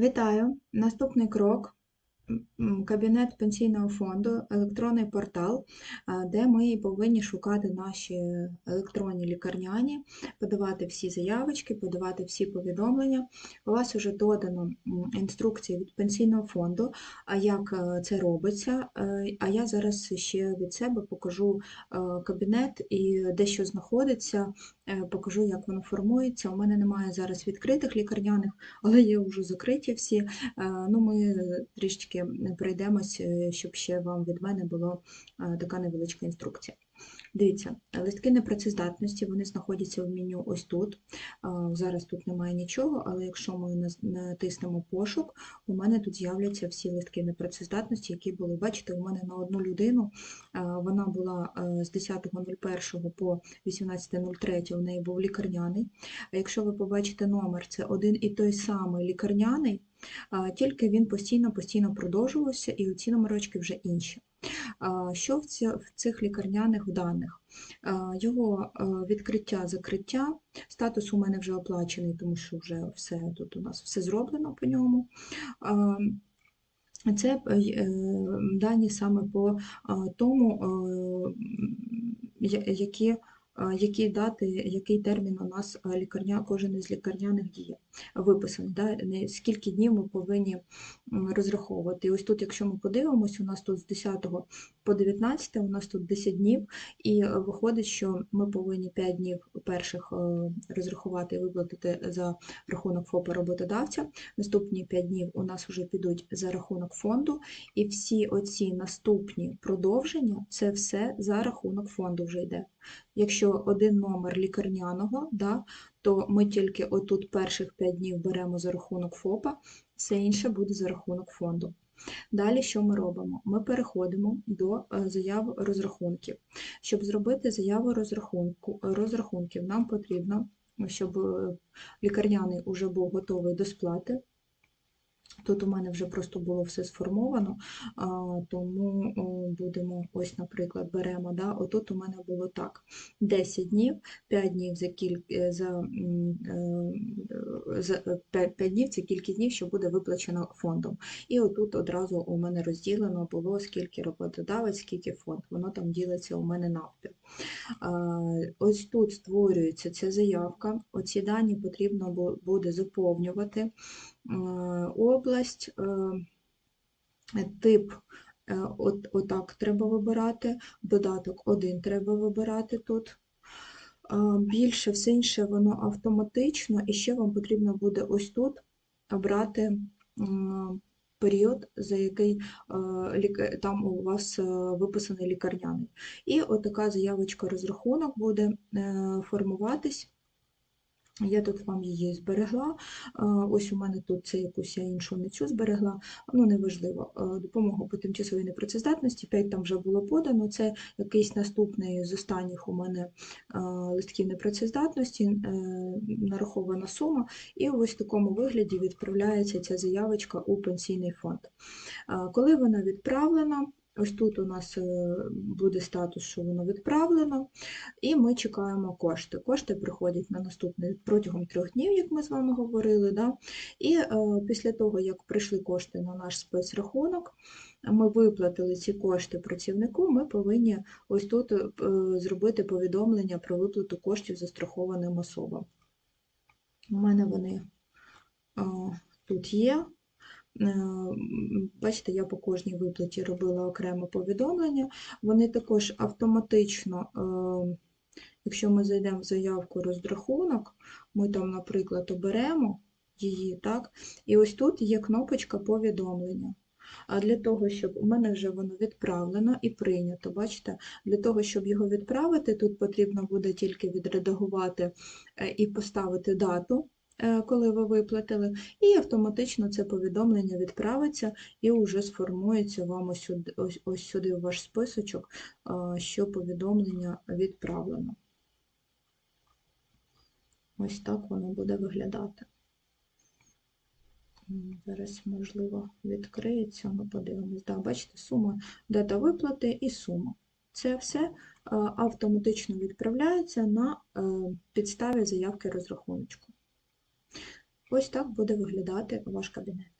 Вітаю! Наступний крок кабінет пенсійного фонду, електронний портал, де ми повинні шукати наші електронні лікарняні, подавати всі заявочки, подавати всі повідомлення. У вас вже додано інструкції від пенсійного фонду, як е, це робиться. Е, А я зараз ще від себе покажу е, кабінет і де що знаходиться, покажу, як воно формується. У мене немає зараз відкритих лікарняних, але є вже закриті всі. Ну, ми трішечки пройдемось, е, щоб ще вам від мене була е, така невеличка інструкція. Дивіться, листки непрацездатності, вони знаходяться в меню ось тут. Зараз тут немає нічого, але якщо ми натиснемо пошук, у мене тут з'являться всі листки непрацездатності, які були. Бачите, у мене на одну людину вона була з 10.01 по 18.03, у неї був лікарняний. Якщо ви побачите номер, це один і той самий лікарняний, тільки він постійно-постійно продовжувався, і ці номерочки вже інші. Що в цих лікарняних даних? Його відкриття, закриття, статус у мене вже оплачений, тому що вже все тут у нас все зроблено по ньому. Це е, е, дані саме по тому, е, які, які дати, який термін у нас лікарня, кожен із лікарняних діє виписаний, да? скільки днів ми повинні розраховувати. І ось тут, якщо ми подивимось, у нас тут з 10 по 19, у нас тут 10 днів, і виходить, що ми повинні 5 днів перших е, розрахувати і виплатити за рахунок ФОПа роботодавця. Наступні 5 днів у нас вже підуть за рахунок фонду, і всі оці наступні продовження це все за рахунок фонду вже йде. Якщо один номер лікарняного, да, то ми тільки отут перших 5 днів беремо за рахунок ФОПа, все інше буде за рахунок фонду. Далі що ми робимо? Ми переходимо до е, заяв розрахунків. Щоб зробити заяву розрахунку, розрахунків, нам потрібно, щоб е, лікарняний вже був готовий до сплати. Тут у мене вже просто було все сформовано, тому будемо, ось, наприклад, беремо, да, отут у мене було так: 10 днів, 5 днів за кіль... е, за, е, за 5, 5 днів це кількість днів, що буде виплачено фондом. І отут одразу у мене розділено було, скільки роботодавець, скільки фонд. Воно там ділиться у мене навпіл. Ось тут створюється ця заявка. Оці дані потрібно буде заповнювати. Е, Область, е, тип. е, От, отак треба вибирати, додаток 1 треба вибирати тут. Більше все інше воно автоматично, і ще вам потрібно буде ось тут обрати період, за який там у вас виписаний лікарняний. І отака заявочка розрахунок буде формуватись. Я тут вам її зберегла. Ось у мене тут це якусь я іншу не зберегла, ну неважливо. Допомога по тимчасовій непрацездатності, 5 там вже було подано. Це якийсь наступний з останніх у мене листків непрацездатності, е, нарахована сума, і ось в такому вигляді відправляється ця заявочка у пенсійний фонд. Коли вона відправлена, ось тут у нас е, буде статус, що воно відправлено, і ми чекаємо кошти. Кошти приходять на наступний протягом трьох днів, як ми з вами говорили. Да? І е, після того, як прийшли кошти на наш спецрахунок, ми виплатили ці кошти працівнику, ми повинні ось тут е, зробити повідомлення про виплату коштів застрахованим особам. У мене вони е, тут є. Е, Бачите, я по кожній виплаті робила окреме повідомлення. Вони також автоматично, е, якщо ми зайдемо в заявку розрахунок, ми там, наприклад, оберемо її, так, і ось тут є кнопочка повідомлення. А для того, щоб у мене вже воно відправлено і прийнято, бачите, для того, щоб його відправити, тут потрібно буде тільки відредагувати е, і поставити дату, коли ви виплатили, і автоматично це повідомлення відправиться і вже сформується вам ось сюди, ось, ось сюди в ваш списочок, що повідомлення відправлено. Ось так воно буде виглядати. Зараз, можливо, відкриється, ми подивимось. Да, бачите, сума, дата виплати і сума. Це все е, автоматично відправляється на е, підставі заявки розрахунку. Ось так буде виглядати ваш кабінет.